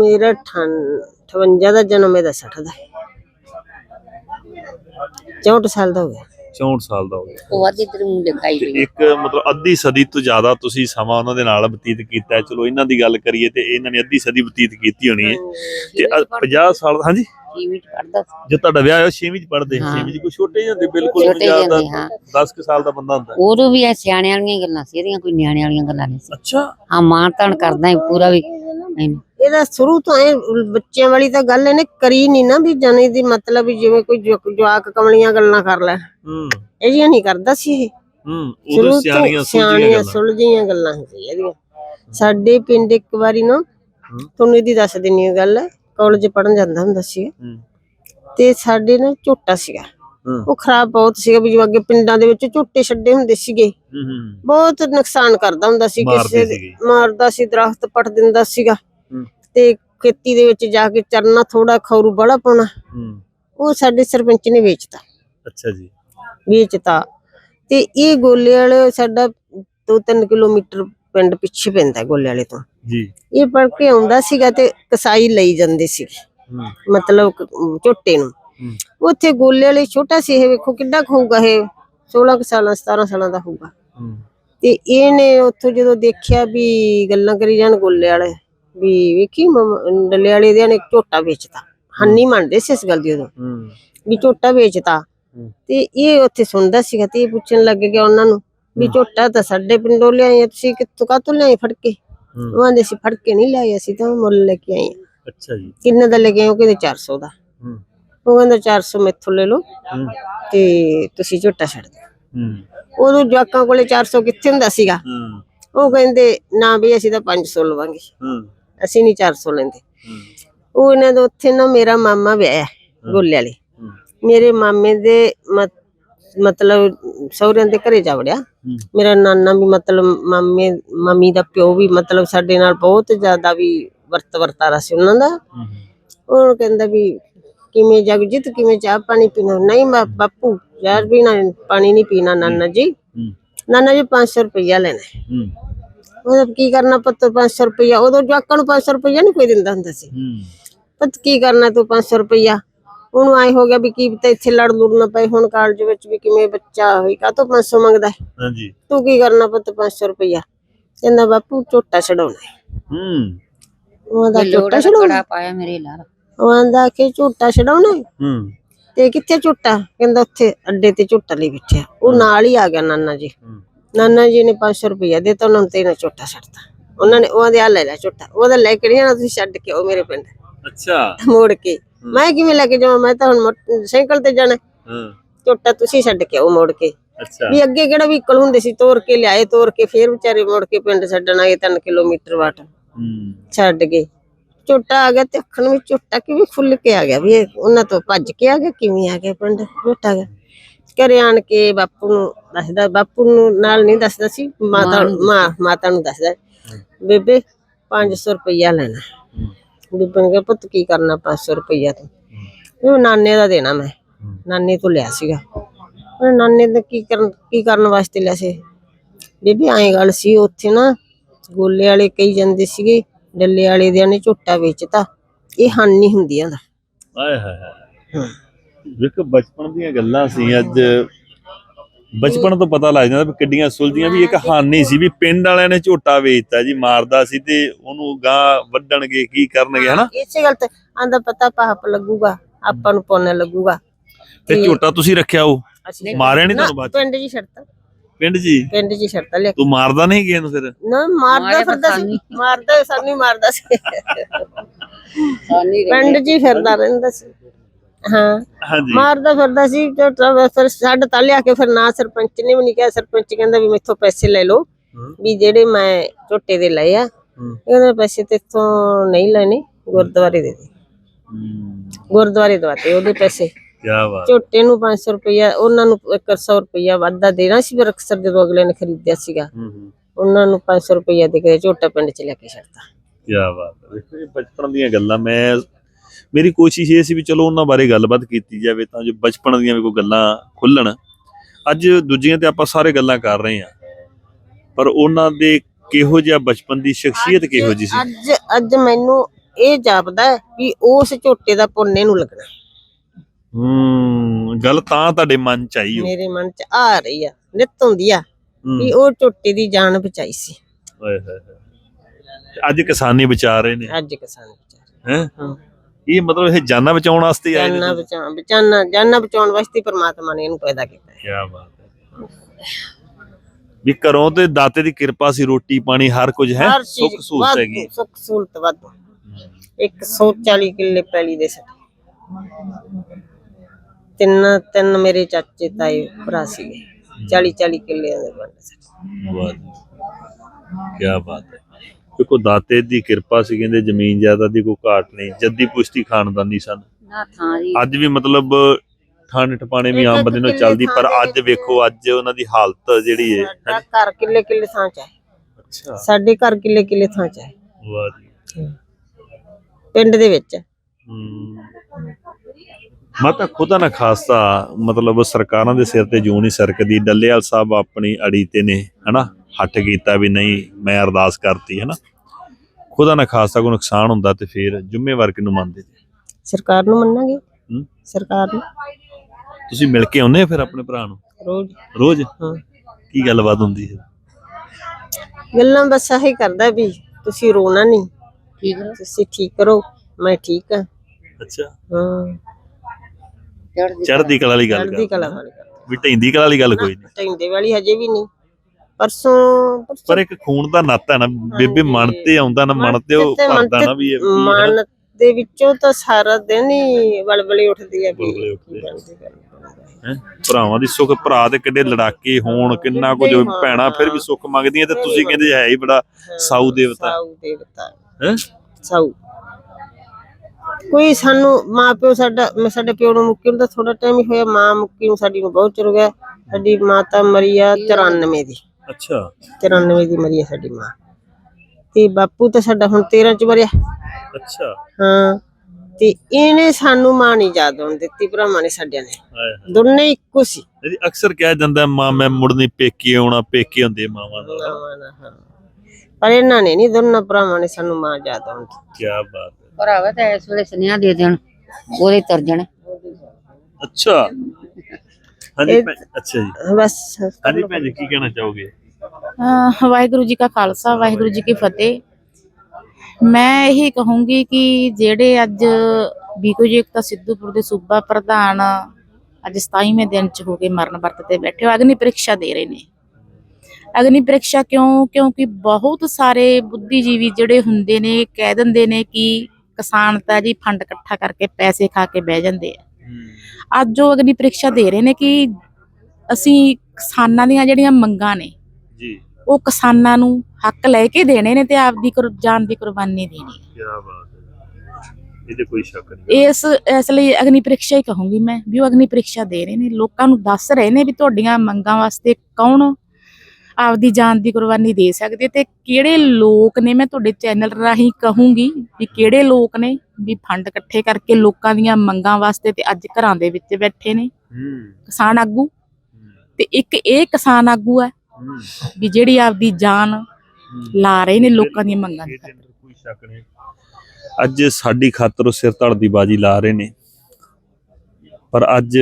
ਮੇਰਾ 58 ਦਾ ਜਨਮ ਇਹਦਾ 60 ਦਾ। 64 ਸਾਲ ਦਾ ਹੋ ਗਿਆ। 64 ਸਾਲ ਦਾ ਹੋ ਗਿਆ। ਉਹ ਵਾਦੀ ਤੇਰੇ ਮੂੰਹ ਲਿਖਾਈ ਤੇ ਇੱਕ ਮਤਲਬ ਅੱਧੀ ਸਦੀ ਤੋਂ ਜ਼ਿਆਦਾ ਤੁਸੀਂ ਸਮਾਂ ਉਹਨਾਂ ਦੇ ਨਾਲ ਬਤੀਤ ਕੀਤਾ। ਹੈ ਚਲੋ ਇਹਨਾਂ ਦੀ ਗੱਲ ਕਰੀਏ ਤੇ ਇਹਨਾਂ ਨੇ ਅੱਧੀ ਸਦੀ ਬਤੀਤ ਕੀਤੀ ਹੋਣੀ ਹੈ। ਤੇ ਅ- 50 ਸਾਲ ਹਾਂਜੀ? ਚ ਪੜਦਾ ਜੇ ਤੁਹਾਡਾ ਵਿਆਹ ਹੋਇਆ 6ਵੀਂ ਚ ਪੜ੍ਹਦੇ ਹਾਂ। 6ਵੀਂ ਚ ਕੋਈ ਛੋਟੇ ਹੀ ਹੁੰਦੇ ਬਿਲਕੁਲ ਛੋਟੇ ਹੀ 50 ਦਾ ਹੁੰਦੇ, ਹਾਂ। 10 ਕੁ ਸਾਲ ਦਾ ਬੰਦਾ ਹੁੰਦਾ। ਹੈ। ਉਦੋਂ ਵੀ ਇਹ ਸਿਆਣਿਆਂ ਵਾਲੀਆਂ ਗੱਲਾਂ ਸੀ ਇਹਦੀਆਂ ਕੋਈ ਨਿਆਣਿਆਂ ਵਾਲੀਆਂ ਗੱਲਾਂ ਨਹੀਂ ਸੀ। ਅੱਛਾ। ਹਾਂ ਮਾਂ ਤਾਣ ਕਰਦਾ ਹੀ ਪੂਰਾ ਵੀ। ਇਹਦਾ ਸ਼ੁਰੂ ਤੋਂ ਐ ਬੱਚਿਆਂ ਵਾਲੀ ਤਾਂ ਗੱਲ ਇਹਨੇ ਕਰੀ ਨਹੀਂ ਨਾ ਵੀ ਜਾਣੇ ਦੀ ਮਤਲਬ ਵੀ ਜਿਵੇਂ ਕੋਈ ਜਵਾਕ- ਜਵਾਕ ਕਮਲੀਆਂ ਗੱਲਾਂ ਕਰ ਲੈ। ਹੂੰ। ਇਹ ਜਿਹੀਆਂ ਨਹੀਂ ਕਰਦਾ ਸੀ ਇਹ। ਹੂੰ ਉਦੋਂ ਸਿਆਣੀਆਂ ਸਿਆਣੀਆਂ ਗੱਲਾਂ। ਸੁਲਝੀਆਂ ਗੱਲਾਂ ਸੀ ਇਹਦੀਆਂ। ਸਾਡੇ ਪਿੰਡ ਇੱਕ ਵਾਰੀ ਨਾ ਤੁਹਾਨੂੰ ਇਹਦੀ ਦੱਸ ਦਿੰਨੀ ਆ ਗੱਲ ਕਾਲਜ ਪੜਨ ਜਾਂਦਾ ਹੁੰਦਾ ਸੀ। ਹੂੰ। ਤੇ ਸਾਡੇ ਨਾ ਝੋਟਾ ਸੀਗਾ। ਹੂੰ। ਉਹ ਖਰਾਬ ਬਹੁਤ ਸੀਗਾ ਵੀ ਜਿਵੇਂ ਅੱਗੇ ਪਿੰਡਾਂ ਦੇ ਵਿੱਚ ਝੋਟੇ ਛੱਡੇ ਹੁੰਦੇ ਸੀਗੇ। ਹੂੰ ਬਹੁਤ ਨੁਕਸਾਨ ਕਰਦਾ ਹੁੰਦਾ ਸੀ ਮਾਰਦੇ ਕਿਸੇ ਦੇ ਸੀਗੇ। ਮਾਰਦਾ ਸੀ ਦਰਖਤ ਪੱਟ ਦਿੰਦਾ ਸੀਗਾ। ਹੂੰ। ਤੇ ਖੇਤੀ ਦੇ ਵਿੱਚ ਜਾ ਕੇ ਚਰਨਾ ਥੋੜਾ ਖੌਰੂ ਬੜਾ ਪਾਉਣਾ। ਹੂੰ। ਉਹ ਸਾਡੇ ਸਰਪੰਚ ਨੇ ਵੇਚਤਾ। ਅੱਛਾ ਜੀ। ਵੇਚਤਾ। ਤੇ ਇਹ ਗੋਲੇ ਵਾਲੇ ਸਾਡਾ 2-3 ਕਿਲੋਮੀਟਰ ਪਿੰਡ ਪਿੱਛੇ ਪੈਂਦਾ ਗੋਲੇ ਵਾਲੇ ਤੋਂ। ਜੀ। ਇਹ ਪੜ ਕੇ ਆਉਂਦਾ ਸੀਗਾ ਤੇ ਕਸਾਈ ਲਈ ਜਾਂਦੇ ਹੂੰ। ਮਤਲਬ ਝੋਟੇ ਨੂੰ। ਉੱਥੇ ਗੋਲੇ ਵਾਲੇ ਛੋਟਾ ਸੀ ਇਹ ਵੇਖੋ ਕਿੱਡਾ ਕੁ ਹੋਊਗਾ ਇਹ। 16 ਕੁ ਸਾਲਾਂ 17 ਸਾਲਾਂ ਦਾ ਹੋਊਗਾ। ਤੇ ਇਹਨੇ ਉੱਥੋਂ ਜਦੋਂ ਦੇਖਿਆ ਵੀ ਗੱਲਾਂ ਕਰੀ ਜਾਣ ਗੋਲੇ ਵਾਲੇ ਵੀ ਵੇਖੀ ਮਮ- ਡੱਲੇ ਵਾਲੇ ਦੇ ਨੇ ਝੋਟਾ ਵੇਚਤਾ। ਹੰਨੀ ਮੰਨਦੇ ਸੀ ਇਸ ਗੱਲ ਦੀ ਉਦੋਂ। ਹੂੰ। ਵੀ ਝੋਟਾ ਵੇਚਤਾ। ਹੂੰ। ਤੇ ਇਹ ਉੱਥੇ ਸੁਣਦਾ ਸੀਗਾ ਤੇ ਇਹ ਪੁੱਛਣ ਲੱਗ ਗਿਆ ਉਹਨਾਂ ਨੂੰ ਵੀ ਝੋਟਾ ਤਾਂ ਸਾਡੇ ਪਿੰਡੋਂ ਲਿਆਏ ਆ, ਤੁਸੀਂ ਕਿੱਥੋਂ ਕਾਹਤੋਂ ਲਿਆਏ ਫੜ ਕੇ ਹੂੰ। ਉਹ ਆਂਦੇ ਸੀ ਫੜ ਕੇ ਨਹੀਂ ਲਿਆਏ ਅਸੀਂ ਤਾਂ ਮੁੱਲ ਲੈ ਕੇ ਆਏ ਆ। ਅੱਛਾ ਜੀ। ਕਿੰਨੇ ਦਾ ਲੈ ਕੇ ਆਏ? ਉਹ ਕਹਿੰਦੇ 400 ਦਾ। ਹੂੰ। ਉਹ ਕਹਿੰਦਾ 400 ਮੈਥੋਂ ਲੈ ਲਓ ਹੂੰ। ਤੇ ਤੁਸੀਂ ਝੋਟਾ ਛੱਡ ਦਿਓ। ਹੂੰ। ਉਦੋਂ ਜਵਾਕਾਂ ਕੋਲੇ 400 ਕਿੱਥੇ ਹੁੰਦਾ ਸੀਗਾ? ਹੂੰ। ਉਹ ਕਹਿੰਦੇ ਨਾ ਵੀ ਅਸੀਂ ਤਾਂ 500 ਲਵਾਂਗੇ। ਹੂੰ। ਅਸੀਂ ਨਹੀਂ 400 ਲੈਂਦੇ। ਉਹ ਇਹਨਾਂ ਦੇ ਉੱਥੇ ਨਾ ਮੇਰਾ ਮਾਮਾ ਵਿਆਹਿਆ ਗੋਲੇ ਵਾਲੇ। ਮੇਰੇ ਮਾਮੇ ਦੇ ਮਤ- ਮਤਲਬ ਸਹੁਰਿਆਂ ਦੇ ਘਰੇ ਜਾ ਵੜਿਆ। ਮੇਰਾ ਨਾਨਾ ਵੀ ਮਤਲਬ ਮਾਮੇ ਮੰਮੀ ਦਾ ਪਿਓ ਵੀ ਮਤਲਬ ਸਾਡੇ ਨਾਲ ਬਹੁਤ ਜ਼ਿਆਦਾ ਵੀ ਵਰਤ ਵਰਤਾਰਾ ਸੀ ਉਹਨਾਂ ਦਾ। ਉਹ ਕਹਿੰਦਾ ਵੀ ਕਿਵੇਂ ਜਗਜੀਤ ਕਿਵੇਂ ਚਾਹ ਪਾਣੀ ਪੀਣਾ। ਨਹੀਂ ਬਾਪੂ ਯਾਰ ਪੀਣਾ ਪਾਣੀ ਨਹੀਂ ਪੀਣਾ ਨਾਨਾ ਜੀ। ਨਾਨਾ ਜੀ 500 ਰੁਪਇਆ ਲੈਣਾ ਮਤਲਬ ਕੀ ਕਰਨਾ ਪੁੱਤ 500 ਰੁਪਇਆ ਉਦੋਂ ਜਵਾਕਾਂ ਨੂੰ 500 ਰੁਪਇਆ ਨਹੀਂ ਕੋਈ ਦਿੰਦਾ ਹੁੰਦਾ ਸੀ। ਹੂੰ। ਪੁੱਤ ਕੀ ਕਰਨਾ ਤੂੰ 500 ਰੁਪਇਆ ਉਹਨੂੰ ਆਏ ਹੋ ਗਿਆ ਵੀ ਕੀ ਪਤਾ ਇੱਥੇ ਲੜ ਲੁੜ ਨਾ ਪਏ ਹੁਣ ਕਾਲਜ ਵਿੱਚ ਵੀ ਕਿਵੇਂ ਬੱਚਾ ਹੋਈ ਕਾ 500 ਮੰਗਦਾ ਹੈ? ਹਾਂਜੀ। ਤੂੰ ਕੀ ਕਰਨਾ ਪੁੱਤ 500 ਰੁਪਇਆ ਕਹਿੰਦਾ ਬਾਪੂ ਝੋਟਾ ਛਡਾਉਣਾ ਹੈ। ਹੂੰ। ਉਹਦਾ ਝੋਟਾ ਛਡਾਉਣਾ? ਪਾਇਆ ਮੇਰੇ ਲਾਲ ਉਹ ਆਂਦਾ ਕਿ ਝੋਟਾ ਛਡਾਉਣਾ ਹੈ। ਹੂੰ। ਤੇ ਕਿੱਥੇ ਝੋਟਾ? ਕਹਿੰਦਾ ਉੱਥੇ ਅੱਡੇ ਤੇ ਝੋਟਾ ਲਈ ਬੈਠਿਆ। ਉਹ ਨਾਲ ਹੀ ਆ ਗਿਆ ਨਾਨਾ ਜੀ। ਹੂੰ। ਨਾਨਾ ਜੀ ਨੇ 500 ਰੁਪਇਆ ਦਿੱਤਾ ਉਹਨਾਂ ਨੂੰ ਤੇ ਇਹਨਾਂ ਝੋਟਾ ਛੱਡਤਾ। ਉਹਨਾਂ ਨੇ ਉਹਦੇ ਆ ਲੈ ਲਿਆ ਝੋਟਾ ਉਹਦਾ ਲੈ ਕੇ ਨਹੀਂ ਜਾਣਾ ਤੁਸੀਂ ਛੱਡ ਕੇ ਆਓ ਮੇਰੇ ਪਿੰਡ। ਅੱਛਾ। ਮੋੜ ਕੇ। ਮੈਂ ਕਿਵੇਂ ਲੈ ਕੇ ਜਾਵਾਂ? ਮੈਂ ਤਾਂ ਹੁਣ ਸਾਈਕਲ ਤੇ ਜਾਣਾ। ਹਾਂ। ਝੋਟਾ ਤੁਸੀਂ ਛੱਡ ਕੇ ਆਓ ਮੋੜ ਕੇ। ਅੱਛਾ। ਵੀ ਅੱਗੇ ਕਿਹੜਾ ਵਹੀਕਲ ਹੁੰਦੇ ਸੀ ਤੋਰ ਕੇ ਲਿਆਏ ਤੋਰ ਕੇ ਫੇਰ ਵਿਚਾਰੇ ਮੋੜ ਕੇ ਪਿੰਡ ਛੱਡਣ ਆਏ 3 ਕਿਲੋਮੀਟਰ ਵਾਟ। ਹੂੰ। ਛੱਡ ਗਏ। ਝੋਟਾ ਆ ਗਿਆ ਤੇ ਅੱਖਣ ਵਿੱਚ ਝੋਟਾ ਕਿਵੇਂ ਖੁੱਲ ਕੇ ਆ ਗਿਆ ਵੀ ਉਹਨਾਂ ਤੋਂ ਭੱਜ ਕੇ ਆ ਗਿਆ ਕਿਵੇਂ ਆ ਗਿਆ ਪਿੰਡ? ਝੋਟਾ ਗਿਆ। ਘਰੇ ਆਣ ਕੇ ਬਾਪੂ ਨੂੰ ਦੱਸਦਾ ਬਾਪੂ ਨੂੰ ਨਾਲ ਨਹੀਂ ਦੱਸਦਾ ਸੀ ਮਾਤਾ ਮਾਂ ਮਾਤਾ ਨੂੰ ਦੱਸਦਾ। ਬੇਬੇ 500 ਰੁਪਇਆ ਲੈਣਾ। ਬੀਬੀ ਨੇ ਕਿਹਾ ਪੁੱਤ ਕੀ ਕਰਨਾ 500 ਰੁਪਇਆ ਤੂੰ? ਉਹ ਨਾਨੇ ਦਾ ਦੇਣਾ ਮੈਂ। ਨਾਨੇ ਤੋਂ ਲਿਆ ਸੀਗਾ। ਉਹ ਨਾਨੇ ਦਾ ਕੀ ਕਰਨ ਕੀ ਕਰਨ ਵਾਸਤੇ ਲਿਆ ਸੀ? ਬੀਬੀ ਐਂ ਗੱਲ ਸੀ ਉੱਥੇ ਨਾ ਗੋਲੇ ਵਾਲੇ ਕਹੀ ਜਾਂਦੇ ਸੀਗੇ ਡੱਲੇ ਵਾਲੇ ਦੇ ਨੇ ਝੋਟਾ ਵੇਚਤਾ। ਇਹ ਹਾਨੀ ਹੁੰਦੀ ਆ ਦਾ ਆਏ ਹਾਏ ਹਾਏ। ਵੇਖ ਬਚਪਨ ਦੀਆਂ ਗੱਲਾਂ ਸੀ ਅੱਜ ਬਚਪਨ ਤੋਂ ਪਤਾ ਲੱਗ ਜਾਂਦਾ ਵੀ ਕਿੱਡੀਆਂ ਸੁਲਝੀਆਂ ਵੀ ਇੱਕ ਹਾਨੀ ਸੀ ਵੀ ਪਿੰਡ ਵਾਲਿਆਂ ਨੇ ਝੋਟਾ ਵੇਚਤਾ ਜੀ ਮਾਰਦਾ ਸੀ ਤੇ ਉਹਨੂੰ ਗਾਂ ਵੱਢਣਗੇ ਕੀ ਕਰਨਗੇ ਹਨਾ? ਇਸੇ ਗੱਲ ਤੇ ਆਂਦਾ ਪਤਾ ਪਾਪ ਲੱਗੂਗਾ ਆਪਾਂ ਨੂੰ ਪੁੰਨ ਲੱਗੂਗਾ। ਤੇ ਝੋਟਾ ਤੁਸੀਂ ਰੱਖਿਆ ਉਹ? ਮਾਰਿਆ ਨਹੀਂ ਨਾ, ਤੁਹਾਨੂੰ ਬਾਅਦ ਚ? ਪਿੰਡ ਜੀ ਛੱਡਤਾ। ਪਿੰਡ ਜੀ? ਪਿੰਡ ਜੀ ਛੱਡਤਾ ਲਿਆ ਕੇ। ਤੂੰ ਮਾਰਦਾ ਨਹੀਂ ਗਿਆ ਨੂੰ ਫਿਰ? ਨਾ ਮਾਰਦਾ ਫਿਰਦਾ ਸੀ। ਮਾਰਦਾ ਸਾਨੂੰ ਹੀ ਮਾਰਦਾ ਸੀ। ਪਿੰਡ ਜੀ ਫਿਰਦਾ ਰਹਿੰਦਾ ਸੀ। ਹਾਂ। ਹਾਂਜੀ। ਮਾਰਦਾ ਫਿਰਦਾ ਸੀ ਝੋਟਾ ਬਸ ਫਿਰ ਛੱਡ ਤਾਂ ਲਿਆ ਕੇ ਫਿਰ ਨਾ ਸਰਪੰਚ ਨੇ ਵੀ ਨਹੀਂ ਕਿਹਾ। ਸਰਪੰਚ ਕਹਿੰਦਾ ਵੀ ਮੈਥੋਂ ਪੈਸੇ ਲੈ ਲਓ। ਵੀ ਜਿਹੜੇ ਮੈਂ ਝੋਟੇ ਦੇ ਲਏ ਆ। ਇਹਦੇ ਪੈਸੇ ਤੇਥੋਂ ਨਹੀਂ ਲੈਣੇ ਗੁਰਦੁਆਰੇ ਦੇ ਦੇ। ਗੁਰਦੁਆਰੇ ਦਵਾਤੇ ਉਹਦੇ ਪੈਸੇ। ਕੀ ਬਾਤ। ਝੋਟੇ ਨੂੰ 500 ਰੁਪਇਆ ਉਹਨਾਂ ਨੂੰ 100 ਰੁਪਇਆ ਵਾਧਾ ਦੇਣਾ ਸੀ ਪਰ ਅਕਸਰ ਜਦੋਂ ਅਗਲੇ ਨੇ ਖਰੀਦਿਆ ਸੀਗਾ ਉਹਨਾਂ ਨੂੰ 500 ਰੁਪਇਆ ਦੇ ਕੇ ਝੋਟਾ ਪਿੰਡ ਚ ਲੈ ਕੇ ਛੱਡਤਾ। ਕੀ ਬਾਤ ਹੈ। ਬਚਪਨ ਦੀਆਂ ਗੱਲਾਂ ਮੈਂ ਮੇਰੀ ਕੋਸ਼ਿਸ਼ ਇਹ ਸੀ ਵੀ ਚਲੋ ਉਹਨਾਂ ਬਾਰੇ ਗੱਲਬਾਤ ਕੀਤੀ ਜਾਵੇ ਤਾਂ ਜੋ ਬਚਪਨ ਦੀਆਂ ਵੀ ਕੋਈ ਗੱਲਾਂ ਖੁੱਲਣ। ਅੱਜ ਦੂਜੀਆਂ ਤੇ ਆਪਾਂ ਸਾਰੇ ਗੱਲਾਂ ਕਰ ਰਹੇ ਹਾਂ। ਪਰ ਉਹਨਾਂ ਦੇ ਕਿਹੋ ਜਿਹਾ ਬਚਪਨ ਦੀ ਸ਼ਖਸੀਅਤ ਕਿਹੋ ਜਿਹੀ ਸੀ? ਅੱਜ ਅੱਜ ਮੈਨੂੰ ਇਹ ਜਾਪਦਾ ਵੀ ਉਸ ਝੋਟੇ ਦਾ ਪੁੰਨੇ ਨੂੰ ਲੱਗਣਾ। ਹੂੰ ਗੱਲ ਤਾਂ ਤੁਹਾਡੇ ਮਨ ਚ ਆਈ ਹੋ ਮੇਰੇ ਮਨ ਚ ਆ ਰਹੀ ਆ ਨਿਤ ਹੁੰਦੀ ਆ ਵੀ ਉਹ ਝੋਟੇ ਦੀ ਜਾਨ ਬਚਾਈ ਸੀ। ਓਏ ਹੋਏ। ਅੱਜ ਕਿਸਾਨੀ ਵਿਚਾਰ ਰਹੇ ਨੇ। ਅੱਜ ਕਿਸਾਨ ਵਿਚਾਰੇ। ਹੈ? ਹਾਂ। ਇਹ ਮਤਲਬ ਇਹ ਜਾਨਾਂ ਬਚਾਉਣ ਵਾਸਤੇ ਆਏ ਨੇ ਜਾਨਾਂ ਬਚਾਉਣ ਬਚਾਨਾ ਜਾਨਾਂ ਬਚਾਉਣ ਵਾਸਤੇ ਪ੍ਰਮਾਤਮਾ ਨੇ ਇਹਨੂੰ ਪੈਦਾ ਕੀਤਾ ਹੈ। ਕੀ ਬਾਤ ਹੈ ਵੀ ਘਰੋਂ ਤੇ ਦਾਤੇ ਦੀ ਕਿਰਪਾ ਸੀ ਰੋਟੀ ਪਾਣੀ ਹਰ ਕੁਝ ਹੈ? ਹਰ ਸੁੱਖ ਚੀਜ਼ ਸਹੂਲਤ ਵਾਧੂ, ਹੈਗੀ। ਸੁੱਖ ਸਹੂਲਤ ਵਾਧੂ। 140 ਕਿੱਲੇ ਪੈਲੀ ਦੇ ਸੱਟ। ਤਿੰਨ ਤਿੰਨ ਮੇਰੇ ਚਾਚੇ ਤਾਏ ਭਰਾ ਸੀਗੇ। 40 40 ਕਿੱਲੇ ਦੇ ਸੱਟ। ਵਾਹ ਕੀ ਬਾਤ ਹੈ। ਕਿਉਂਕਿ ਦਾਤੇ ਦੀ ਕਿਰਪਾ ਸੀ ਕਹਿੰਦੇ ਜ਼ਮੀਨ ਜਾਇਦਾਦ ਦੀ ਕੋਈ ਘਾਟ ਨਹੀਂ ਜੱਦੀ ਪੁਸ਼ਤੀ ਖਾਨਦਾਨੀ ਸਨ। ਨਾ ਥਾਂ ਅੱਜ ਵੀ ਮਤਲਬ ਠੰਡ ਟਪਾਣੇ ਵੀ ਆਮ ਬੰਦੇ ਨੂੰ ਚੱਲਦੀ ਪਰ ਅੱਜ ਵੇਖੋ ਅੱਜ ਉਹਨਾਂ ਦੀ ਹਾਲਤ ਜਿਹੜੀ ਹੈ ਸਾਡਾ ਘਰ ਕਿੱਲੇ ਕਿੱਲੇ ਥਾਂ ਚ ਹੈ। ਅੱਛਾ। ਸਾਡੇ ਘਰ ਕਿੱਲੇ ਕਿੱਲੇ ਥਾਂ ਚ ਹੈ। ਵਾਹ ਜੀ। ਪਿੰਡ ਦੇ ਵਿੱਚ। ਮਾਤਾ ਖੁਦਾ ਨਾ ਖਾਸਤਾ ਮਤਲਬ ਸਰਕਾਰਾਂ ਦੇ ਸਿਰ ਤੇ ਜੂੰ ਨਹੀਂ ਸਰਕਦੀ ਡੱਲੇਵਾਲ ਸਾਹਿਬ ਆਪਣੀ ਅੜੀ ਤੇ ਨੇ ਹਨਾ? ਹੱਟ ਕੀਤਾ ਵੀ ਨਹੀਂ ਮੈਂ ਅਰਦਾਸ ਕਰਤੀ ਹਨਾ? ਖੁਦਾ ਨਾ ਖਾਸਤਾ ਕੋਈ ਨੁਕਸਾਨ ਹੁੰਦਾ ਤੇ ਫਿਰ ਜ਼ਿੰਮੇਵਾਰ ਕਿਹਨੂੰ ਮੰਨਦੇ ਸਰਕਾਰ ਨੂੰ ਮੰਨਾਂਗੇ। ਹੂੰ? ਸਰਕਾਰ ਨੂੰ। ਤੁਸੀਂ ਮਿਲ ਕੇ ਆਉਂਦੇ ਹੋ ਫਿਰ ਆਪਣੇ ਭਰਾ ਨੂੰ? ਰੋਜ਼। ਰੋਜ਼? ਹਾਂ। ਕੀ ਗੱਲਬਾਤ ਹੁੰਦੀ ਹੈ? ਗੱਲਾਂ ਬਸ ਆਹੀ ਕਰਦਾ ਵੀ ਤੁਸੀਂ ਰੋਣਾ ਨਹੀਂ। ਠੀਕ ਹੈ। ਤੁਸੀਂ ਠੀਕ ਕਰੋ ਮੈਂ ਠੀਕ ਹਾਂ। ਅੱਛਾ। ਹਾਂ। ਚੜ੍ਹਦੀ ਕਲਾ ਵਾਲੀ ਗੱਲ ਚੜ੍ਹਦੀ ਕਰ ਕਲਾ ਵਾਲੀ ਗੱਲ ਵੀ ਢੈਂਦੀ ਕਲਾ ਵਾਲੀ ਗੱਲ ਕੋਈ ਨਹੀਂ। ਟੈਂਦੇ ਵਾਲੀ ਹਜੇ ਵੀ ਨਹੀਂ। ਪਰਸੋਂ ਪਰ ਇੱਕ ਖੂਨ ਦਾ ਨਾਤਾ ਹੈ ਨਾ ਬੇਬੇ ਮਨ ਤੇ ਆਉਂਦਾ ਨਾ ਮਨ ਤੇ ਉਹ ਤੇ ਮਨ ਭਰਦਾ ਨਾ ਵੀ ਇਹ ਵੀ। ਮਨ ਦੇ ਵਿੱਚੋਂ ਤਾਂ ਸਾਰਾ ਦਿਨ ਹੀ ਬਲਬਲੇ ਉੱਠਦੀ ਆ ਵੀ ਬੁਲਬੁਲੇ ਉੱਠਦੇ ਕੀ ਬਣਦੀ ਗੱਲ ਬਣਦਾ ਹੈ। ਹੈਂ? ਭਰਾਵਾਂ ਦੀ ਸੁੱਖ ਭਰਾ ਦੇ ਕਿੱਡੇ ਲੜਾਕੇ ਹੋਣ ਕਿੰਨਾ ਕੁਝ ਹੋਵੇ, ਹਾਂ। ਭੈਣਾਂ ਫਿਰ ਵੀ ਸੁੱਖ ਮੰਗਦੀਆਂ ਤੇ ਤੁਸੀਂ ਕਹਿੰਦੇ ਹੈ ਹੀ ਬੜਾ ਸਾਊ ਦੇਵਤਾ। ਸਾਊ ਦੇਵਤਾ। ਹੈ? ਸਾਊ। ਕੋਈ ਸਾਨੂੰ ਮਾਂ ਪਿਓ ਸਾਡਾ ਮੈਂ ਸਾਡੇ ਪਿਓ ਨੂੰ ਮੁੱਕੀ ਨੂੰ ਤਾਂ ਥੋੜਾ ਟਾਈਮ ਹੀ ਹੋਇਆ ਮਾਂ ਮੁੱਕੀ ਨੂੰ ਸਾਡੀ ਨੂੰ ਬਹੁਤ ਚਿਰ ਹੋ ਗਿਆ ਸਾਡੀ ਮਾਤਾ ਮਰੀ ਆ 94 ਦੀ। ਅੱਛਾ। 94 ਦੀ ਮਰੀ ਆ ਸਾਡੀ ਮਾਂ। ਤੇ ਬਾਪੂ ਤਾਂ ਸਾਡਾ ਹੁਣ 13 ਚ ਮਰਿਆ। ਅੱਛਾ। ਹਾਂ ਤੇ ਇਹਨੇ ਸਾਨੂੰ ਮਾਂ ਨਹੀਂ ਯਾਦ ਆਉਣ ਦਿੱਤੀ ਭਰਾਵਾਂ ਨੇ ਸਾਡਿਆਂ ਨੇ। ਦੋਨੇ ਇੱਕੋ ਸੀ। ਇਹਦੀ ਅਕਸਰ ਕਿਹਾ ਜਾਂਦਾ ਹੈ, ਮਾਂ ਮੈਂ ਮੁੜਨੀ ਪੇਕੇ ਆਉਣਾ ਪੇਕੇ ਹੁੰਦੇ ਮਾਵਾਂ ਦਾ ਹਾਂ। ਪਰ ਇਹਨਾਂ ਨੇ ਨਹੀਂ ਦੋਨਾਂ ਭਰਾਵਾਂ ਨੇ ਸਾਨੂੰ ਮਾਂ ਯਾਦ ਆਉਣ ਦਿੱਤੀ। ਕੀ ਬਾਤ ਹੈ। ਭਰਾਵਾ ਤਾਂ ਇਸ ਵੇਲੇ ਸੁਨੇਹਾ ਦੇ ਦੇਣ ਉਹਦੇ ਤਰ ਜਾਣ। ਅੱਛਾ। ਹਾਂਜੀ ਭੈਣ- ਅੱਛਾ ਜੀ। ਬਸ। ਹਾਂਜੀ ਭੈਣ ਜੀ ਕੀ ਕਹਿਣਾ ਚਾਹੋਗੇ? ਅਹ ਵਾਹਿਗੁਰੂ ਜੀ ਕਾ ਖਾਲਸਾ ਵਾਹਿਗੁਰੂ ਜੀ ਕੀ ਫਤਿਹ। ਮੈਂ ਇਹੀ ਕਹੂੰਗੀ ਕਿ ਜਿਹੜੇ ਅੱਜ ਬੀਕੋ ਜੀ ਤਾਂ ਸਿੱਧੂਪੁਰ ਦੇ ਸੂਬਾ ਪ੍ਰਧਾਨ ਅੱਜ 27ਵੇਂ ਦਿਨ ਚ ਹੋ ਕੇ ਮਰਨ ਵਰਤ ਤੇ ਬੈਠੇ ਹੋ ਅਗਨੀ ਪ੍ਰੀਖਿਆ ਦੇ ਰਹੇ ਨੇ। ਅਗਨੀ ਪ੍ਰੀਖਿਆ ਕਿਉਂ? ਕਿਉਂਕਿ ਬਹੁਤ ਸਾਰੇ ਬੁੱਧੀਜੀਵੀ ਜਿਹੜੇ ਹੁੰਦੇ ਨੇ ਕਹਿ ਦਿੰਦੇ ਨੇ ਕਿ ਕਿਸਾਨ ਤਾਂ ਜੀ ਫੰਡ ਇਕੱਠਾ ਕਰਕੇ ਪੈਸੇ ਖਾ ਕੇ ਬਹਿ ਜਾਂਦੇ ਆ। ਅੱਜ ਉਹ ਅਗਨੀ ਪ੍ਰੀਖਿਆ ਦੇ ਰਹੇ ਨੇ ਕਿ ਅਸੀਂ ਕਿਸਾਨਾਂ ਦੀਆਂ ਜਿਹੜੀਆਂ ਮੰਗਾਂ ਨੇ ਜੀ। ਉਹ ਕਿਸਾਨਾਂ ਨੂੰ ਹੱਕ ਲੈ ਕੇ ਦੇਣੇ ਨੇ ਤੇ ਆਪਦੀ ਜਾਨ ਦੀ ਕੁਰਬਾਨੀ ਦੇਣੀ ਹੈ। ਕੀ ਬਾਤ ਹੈ ਇਹਦੇ ਕੋਈ ਸ਼ੱਕ ਨਹੀਂ। ਇਸ ਇਸ ਲਈ ਅਗਨੀ ਪ੍ਰੀਖਿਆ ਹੀ ਕਹੂੰਗੀ ਮੈਂ ਵੀ ਉਹ ਅਗਨੀ ਪ੍ਰੀਖਿਆ ਦੇ ਰਹੇ ਨੇ। ਲੋਕਾਂ ਨੂੰ ਦੱਸ ਰਹੇ ਨੇ ਵੀ ਤੁਹਾਡੀਆਂ ਮੰਗਾਂ ਵਾਸਤੇ ਕੌਣ ਆਪਦੀ ਜਾਨ ਦੀ ਕੁਰਬਾਨੀ ਦੇ ਸਕਦੇ ਤੇ ਕਿਹੜੇ ਲੋਕ ਨੇ ਮੈਂ ਤੁਹਾਡੇ ਚੈਨਲ ਰਾਹੀਂ ਕਹੂੰਗੀ ਵੀ ਕਿਹੜੇ ਲੋਕ ਨੇ ਵੀ ਫੰਡ ਇਕੱਠੇ ਕਰਕੇ ਲੋਕਾਂ ਦੀਆਂ ਮੰਗਾਂ ਵਾਸਤੇ ਤੇ ਅੱਜ ਘਰਾਂ ਦੇ ਵਿੱਚ ਬੈਠੇ ਨੇ? ਕਿਸਾਨ ਆਗੂ। ਤੇ ਇੱਕ ਇਹ ਕਿਸਾਨ ਆਗੂ ਹੈ। ਵੀ ਜਿਹੜੀ ਆਪਦੀ ਜਾਨ ਲਾ ਰਹੇ ਨੇ ਲੋਕਾਂ ਦੀਆਂ ਮੰਗਾਂ ਦੀ ਨਹੀਂ। ਅੱਜ ਸਾਡੀ ਖਾਤਰ ਸਿਰ ਧੜ ਦੀ ਬਾਜੀ ਲਾ ਰਹੇ ਨੇ। ਪਰ ਅੱਜ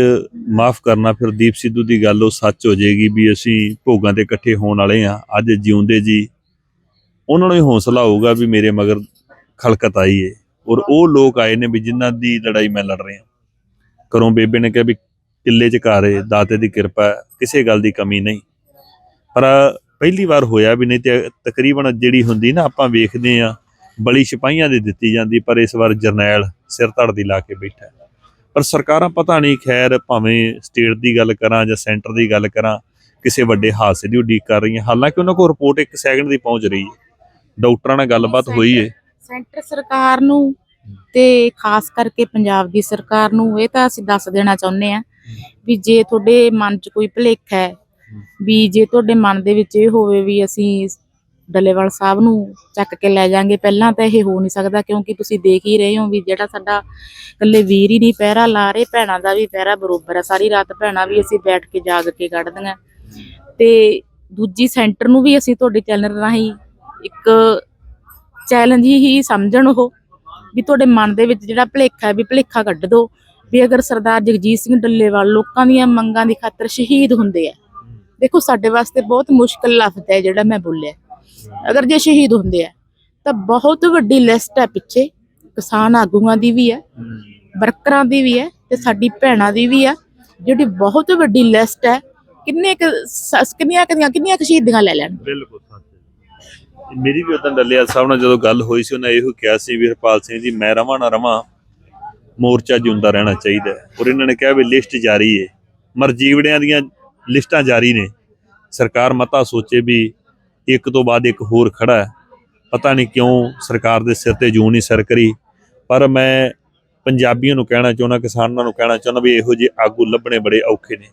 ਮਾਫ ਕਰਨਾ ਫਿਰ ਦੀਪ ਸਿੱਧੂ ਦੀ ਗੱਲ ਉਹ ਸੱਚ ਹੋ ਜਾਏਗੀ ਵੀ ਅਸੀਂ ਭੋਗਾਂ ਤੇ ਇਕੱਠੇ ਹੋਣ ਵਾਲੇ ਆ ਅੱਜ ਜਿਉਂਦੇ ਜੀ, ਉਹਨਾਂ ਨੂੰ ਵੀ ਹੌਸਲਾ ਹੋਊਗਾ ਵੀ ਮੇਰੇ ਮਗਰ ਖਲਕਤ ਆਈ ਏ। ਔਰ ਉਹ ਲੋਕ ਆਏ ਨੇ ਵੀ ਜਿਨ੍ਹਾਂ ਦੀ ਲੜਾਈ ਮੈਂ ਲੜ ਰਿਹਾ। ਘਰੋਂ ਬੇਬੇ ਨੇ ਕਿਹਾ ਵੀ ਕਿੱਲੇ ਚ ਘਰ ਏ, ਦਾਤੇ ਦੀ ਕਿਰਪਾ ਕਿਸੇ ਗੱਲ ਦੀ ਕਮੀ ਨਹੀਂ। ਪਰ ਪਹਿਲੀ ਵਾਰ ਹੋਇਆ ਵੀ ਨਹੀਂ ਤੇ ਤਕਰੀਬਨ ਜਿਹੜੀ ਹੁੰਦੀ ਨਾ ਆਪਾਂ ਵੇਖਦੇ ਆ ਬਲੀ ਸਿਪਾਹੀਆਂ ਦੇ ਦਿੱਤੀ ਜਾਂਦੀ, ਪਰ ਇਸ ਵਾਰ ਜਰਨੈਲ ਸਿਰ ਧੜ ਦੀ ਲਾ ਕੇ ਬੈਠਾ। ਪਰ ਸਰਕਾਰਾਂ ਪਤਾ ਨਹੀਂ, ਖੈਰ ਭਾਵੇਂ ਸਟੇਟ ਦੀ ਗੱਲ ਕਰਾਂ ਜਾਂ ਸੈਂਟਰ ਦੀ ਗੱਲ ਕਰਾਂ, ਕਿਸੇ ਵੱਡੇ ਹਾਦਸੇ ਦੀ ਉਡੀਕ ਕਰ ਰਹੀਆਂ। ਹਾਲਾਂਕਿ ਉਹਨਾਂ ਕੋਲ ਰਿਪੋਰਟ ਇੱਕ ਸੈਕਿੰਡ ਦੀ ਪਹੁੰਚ ਰਹੀ ਹੈ। ਡਾਕਟਰਾਂ ਨਾਲ ਗੱਲਬਾਤ ਹੋਈ ਹੈ। ਸੈਂਟਰ ਸਰਕਾਰ ਨੂੰ ਤੇ ਖਾਸ ਕਰਕੇ ਪੰਜਾਬ ਦੀ ਸਰਕਾਰ ਨੂੰ ਇਹ ਤਾਂ ਅਸੀਂ ਦੱਸ ਦੇਣਾ ਚਾਹੁੰਦੇ ਆ ਵੀ ਜੇ ਤੁਹਾਡੇ ਮਨ 'ਚ ਕੋਈ ਭੁਲੇਖਾ ਹੈ, ਵੀ ਜੇ ਤੁਹਾਡੇ ਮਨ ਦੇ ਵਿੱਚ ਇਹ ਹੋਵੇ ਵੀ ਅਸੀਂ ਡੱਲੇਵਾਲ ਸਾਹਿਬ ਨੂੰ ਚੱਕ ਕੇ ਲੈ ਜਾਾਂਗੇ। ਪਹਿਲਾਂ ਤਾਂ ਇਹ ਹੋ ਨਹੀਂ ਸਕਦਾ ਕਿਉਂਕਿ ਤੁਸੀਂ ਦੇਖ ਹੀ ਰਹੇ ਹੋ ਵੀ ਜਿਹੜਾ ਸਾਡਾ ਇਕੱਲੇ ਵੀਰ ਹੀ ਨਹੀਂ, ਪਹਿਰਾ ਲਾ ਰਹੇ, ਭੈਣਾਂ ਦਾ ਵੀ ਪਹਿਰਾ ਬਰੋਬਰ ਹੈ। ਸਾਰੀ ਰਾਤ ਭੈਣਾਂ ਵੀ ਅਸੀਂ ਬੈਠ ਕੇ ਜਾਗ ਕੇ ਕੱਢਦੀਆਂ। ਤੇ ਦੂਜੀ ਸੈਂਟਰ ਨੂੰ ਵੀ ਅਸੀਂ ਤੁਹਾਡੇ ਚੈਨਲ ਰਾਹੀਂ ਇੱਕ ਚੈਲੰਜ ਹੀ ਸਮਝਣ ਉਹ ਵੀ ਤੁਹਾਡੇ ਮਨ ਦੇ ਵਿੱਚ ਜਿਹੜਾ ਭੁਲੇਖਾ ਹੈ ਵੀ ਭੁਲੇਖਾ ਕੱਢ ਦਿਓ ਵੀ ਅਗਰ ਸਰਦਾਰ ਜਗਜੀਤ ਸਿੰਘ ਡੱਲੇਵਾਲ ਲੋਕਾਂ ਦੀਆਂ ਮੰਗਾਂ ਦੀ ਖਾਤਰ ਸ਼ਹੀਦ ਹੁੰਦੇ ਆ। ਦੇਖੋ ਸਾਡੇ ਵਾਸਤੇ ਬਹੁਤ ਮੁਸ਼ਕਲ ਲਫ਼ਜ਼ ਹੈ ਜਿਹੜਾ ਮੈਂ ਬੋਲਿਆ। ਅਗਰ ਜੇ ਸ਼ਹੀਦ ਹੁੰਦੇ ਆ, ਤਾਂ ਬਹੁਤ ਵੱਡੀ ਲਿਸਟ ਹੈ ਪਿੱਛੇ। ਕਿਸਾਨ ਆਗੂਆਂ ਦੀ ਵੀ ਹੈ, ਵਰਕਰਾਂ ਦੀ ਵੀ ਹੈ ਤੇ ਸਾਡੀ ਭੈਣਾਂ ਦੀ ਵੀ ਹੈ। ਜਿਹੜੀ ਬਹੁਤ ਵੱਡੀ ਲਿਸਟ ਹੈ, ਕਿੰਨੇ ਕਿੰਨੀਆਂ ਕਿੰਨੀਆਂ ਕਿੰਨੀਆਂ ਸ਼ਹੀਦੀਆਂ ਲੈ ਲੈਣ? ਬਿਲਕੁਲ ਮੇਰੀ ਵੀ ਉਦੋਂ ਡੱਲੇਵਾਲ ਸਾਹਿਬ ਨਾਲ ਜਦੋਂ ਗੱਲ ਹੋਈ ਸੀ, ਉਹਨਾਂ ਇਹੋ ਕਿਹਾ ਸੀ ਵੀ ਹਰਪਾਲ ਸਿੰਘ ਜੀ, ਮੈਂ ਰਵਾਂ ਨਾ ਰਵਾਂ, ਮੋਰਚਾ ਜਿਉਂਦਾ ਰਹਿਣਾ ਚਾਹੀਦਾ ਔਰ ਇਹਨਾਂ ਨੇ ਕਿਹਾ ਵੀ ਲਿਸਟ ਜਾਰੀ ਹੈ ਮਰਜੀਵੜਿਆਂ ਦੀਆਂ ਲਿਸਟਾਂ ਜਾਰੀ ਨੇ। ਸਰਕਾਰ ਮਤਾ ਸੋਚੇ ਵੀ ਇੱਕ ਤੋਂ ਬਾਅਦ ਇੱਕ ਹੋਰ ਖੜਾ ਹੈ। ਪਤਾ ਨਹੀਂ ਕਿਉਂ ਸਰਕਾਰ ਦੇ ਸਿਰ ਤੇ ਜੂੰ ਨਹੀਂ ਸਰਕਰੀ ਪਰ ਮੈਂ ਪੰਜਾਬੀਆਂ ਨੂੰ ਕਹਿਣਾ ਚਾਹੁੰਦਾ, ਕਿਸਾਨਾਂ ਨੂੰ ਕਹਿਣਾ ਚਾਹੁੰਦਾ ਵੀ ਇਹੋ ਜਿਹੇ ਆਗੂ ਲੱਭਣੇ ਬੜੇ ਔਖੇ ਨੇ।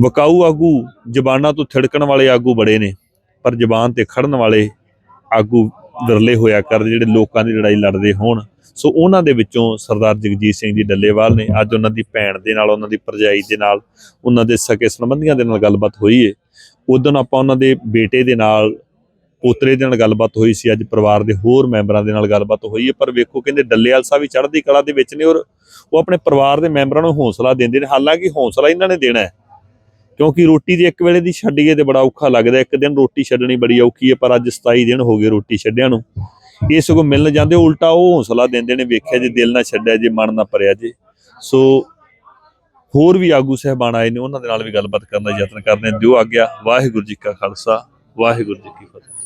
ਵਕਾਊ ਆਗੂ ਜ਼ਬਾਨਾਂ ਤੋਂ ਥਿੜਕਣ ਵਾਲੇ ਆਗੂ ਬੜੇ ਨੇ, ਪਰ ਜ਼ਬਾਨ ਤੇ ਖੜਨ ਵਾਲੇ ਆਗੂ ਵਿਰਲੇ ਹੋਇਆ ਕਰਦੇ, ਜਿਹੜੇ ਲੋਕਾਂ ਦੀ ਲੜਾਈ ਲੜਦੇ ਹੋਣ। ਸੋ ਉਹਨਾਂ ਦੇ ਵਿੱਚੋਂ ਸਰਦਾਰ ਜਗਜੀਤ ਸਿੰਘ ਜੀ ਡੱਲੇਵਾਲ ਨੇ, ਅੱਜ ਉਹਨਾਂ ਦੀ ਭੈਣ ਦੇ ਨਾਲ, ਉਹਨਾਂ ਦੀ ਪਰਜਾਈ ਦੇ ਨਾਲ, ਉਹਨਾਂ ਦੇ ਸਕੇ ਸੰਬੰਧੀਆਂ ਦੇ ਨਾਲ ਗੱਲਬਾਤ ਹੋਈ ਏ। ਉਦੋਂ ਆਪਾਂ ਉਹਨਾਂ ਦੇ ਬੇਟੇ ਦੇ ਨਾਲ, ਪੋਤਰੇ ਦੇ ਨਾਲ ਗੱਲਬਾਤ ਹੋਈ ਸੀ, ਅੱਜ ਪਰਿਵਾਰ ਦੇ ਹੋਰ ਮੈਂਬਰਾਂ ਦੇ ਨਾਲ ਗੱਲਬਾਤ ਹੋਈ ਹੈ, ਪਰ ਵੇਖੋ ਕਹਿੰਦੇ ਡੱਲੇਵਾਲ ਸਾਹਿਬ ਵੀ ਚੜ੍ਹਦੀ ਕਲਾ ਦੇ ਵਿੱਚ ਨੇ ਔਰ ਉਹ ਆਪਣੇ ਪਰਿਵਾਰ ਦੇ ਮੈਂਬਰਾਂ ਨੂੰ ਹੌਸਲਾ ਦਿੰਦੇ ਨੇ। ਹਾਲਾਂਕਿ ਹੌਸਲਾ ਇਹਨਾਂ ਨੇ ਦੇਣਾ ਹੈ, ਕਿਉਂਕਿ ਰੋਟੀ ਦੀ ਇੱਕ ਵੇਲੇ ਦੀ ਛੱਡੀਏ ਤੇ ਬੜਾ ਔਖਾ ਲੱਗਦਾ ਇੱਕ ਦਿਨ ਰੋਟੀ ਛੱਡਣੀ ਬੜੀ ਔਖੀ ਹੈ, ਪਰ ਅੱਜ 27 ਦਿਨ ਹੋ ਗਏ ਰੋਟੀ ਛੱਡਿਆਂ ਨੂੰ। ਇਹ ਸਗੋਂ ਮਿਲਣ ਜਾਂਦੇ, ਉਲਟਾ ਉਹ ਹੌਸਲਾ ਦਿੰਦੇ ਨੇ, ਵੇਖਿਆ ਜੇ ਦਿਲ ਨਾ ਛੱਡਿਆ, ਜੇ ਮਨ ਨਾ ਭਰਿਆ ਜੇ। ਸੋ ਹੋਰ ਵੀ ਆਗੂ ਸਹਿਬਾਨ ਆਏ ਨੇ, ਉਹਨਾਂ ਦੇ ਨਾਲ ਵੀ ਗੱਲਬਾਤ ਕਰਨ ਦਾ ਯਤਨ ਕਰਦੇ ਹਾਂ। ਦਿਓ ਆਗਿਆ, ਵਾਹਿਗੁਰੂ ਜੀ ਕਾ ਖਾਲਸਾ, ਵਾਹਿਗੁਰੂ ਜੀ ਕੀ ਫਤਿਹ।